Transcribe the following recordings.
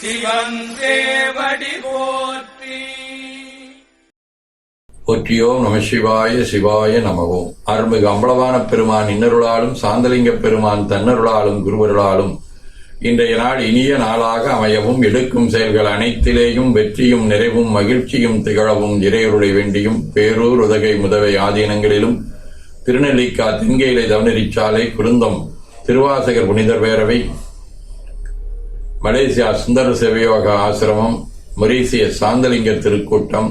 சிவன் நமசிவாய போற்றி. நம சிவாய சிவாய நமவோம். அருள்மிகு அம்பளவான பெருமான் இன்னருளாலும் சாந்தலிங்க பெருமான் தன்னருளாலும் குருவருளாலும் இன்றைய நாள் இனிய நாளாக அமையவும் எடுக்கும் செயல்கள் அனைத்திலேயும் வெற்றியும் நிறைவும் மகிழ்ச்சியும் திகழவும் இறையருளை வேண்டியும் பேரூர் உதகை முதவை ஆதீனங்களிலும் திருநெல்லிக்கா தென்கேலை தவனரிச்சாலை குருந்தம் திருவாசகர் புனிதர் பேரவை மலேசியா சுந்தர சேவையோக ஆசிரமம் மொரீசிய சாந்தலிங்க திருக்கூட்டம்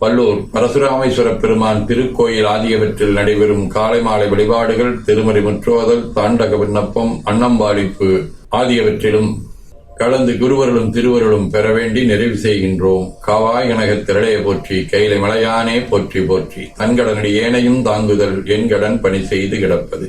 பல்லூர் பரசுராமேஸ்வர பெருமான் திருக்கோயில் ஆகியவற்றில் நடைபெறும் காலை மாலை வழிபாடுகள் திருமறை முற்றோதல் தாண்டக விண்ணப்பம் அன்னம்பாளிப்பு ஆகியவற்றிலும் கலந்து குருவர்களும் திருவருளும் பெற வேண்டி நிறைவு செய்கின்றோம். காவாய் கனக திரளைய போற்றி கைலை மலையானே போற்றி போற்றி தன்கடனடி ஏனையும் தாங்குதல் என் கடன் பணி செய்து கிடப்பது.